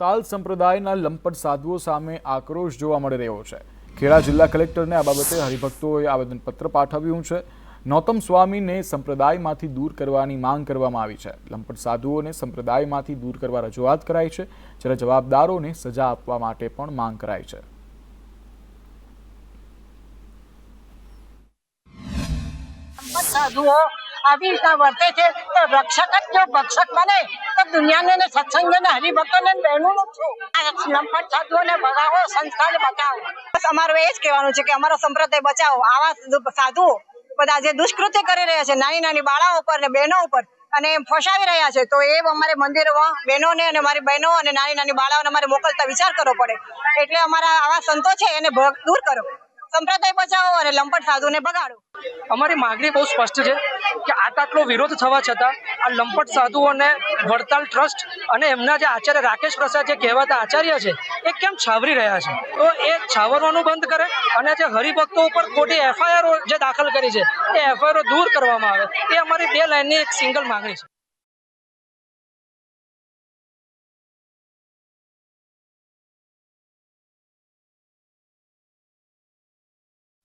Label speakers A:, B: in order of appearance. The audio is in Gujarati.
A: તાલ સંપ્રદાયના લંપટ સાધુઓ સામે આક્રોશ જોવા મળી રહ્યો છે. ખેડા જિલ્લા કલેક્ટરને આ બાબતે હરિભક્તોએ આવેદનપત્ર પાઠવ્યું છે. નૌતમ સ્વામીને સંપ્રદાયમાંથી દૂર કરવાની માંગ કરવામાં આવી છે. લંપટ સાધુઓને સંપ્રદાયમાંથી દૂર કરવા રજૂઆત કરાઈ છે. જ્યારે જવાબદારોને સજા આપવા માટે પણ માંગ કરાઈ છે.
B: સાધુઓ આવી રીતના વર્તે છે, તો રક્ષક જ જો ભક્ષક બને, તો દુનિયાને ને સત્સંગને ને હરિભક્તોને બહેનોનું આ લંપટ સાધુઓને ભગાવો સંસ્થાને બચાવો
C: અમારું એ જ કહેવાનું છે કે અમારો સંપ્રદાય બચાવો. આવા સાધુઓ બધા જે દુષ્કૃત્ય કરી રહ્યા છે, નાની નાની બાળાઓ ઉપર ને બહેનો ઉપર અને ફસાવી રહ્યા છે, તો એ અમારે મંદિરમાં બહેનોને અને મારી બહેનો અને નાની નાની બાળાઓને અમારે મોકલતા વિચાર કરવો પડે. એટલે અમારા આવા સંતો છે, એને દૂર કરો. સંપ્રદાય બચાવો અને લંપટ સાધુને બગાડો.
D: અમારી માગણી બહુ સ્પષ્ટ છે કે આ આટલો વિરોધ થવા છતાં આ લંપટ સાધુઓને વડતાલ ટ્રસ્ટ અને એમના જે આચાર્ય રાકેશ પ્રસાદ જે કહેવાતા આચાર્ય છે, એ કેમ છાવરી રહ્યા છે? તો એ છાવરવાનું બંધ કરે અને જે હરિભક્તો ઉપર ખોટી એફઆઈઆર જે દાખલ કરી છે, એ એફઆઈઆર દૂર કરવામાં આવે. એ અમારી બે લાઇનની એક સિંગલ માગણી છે.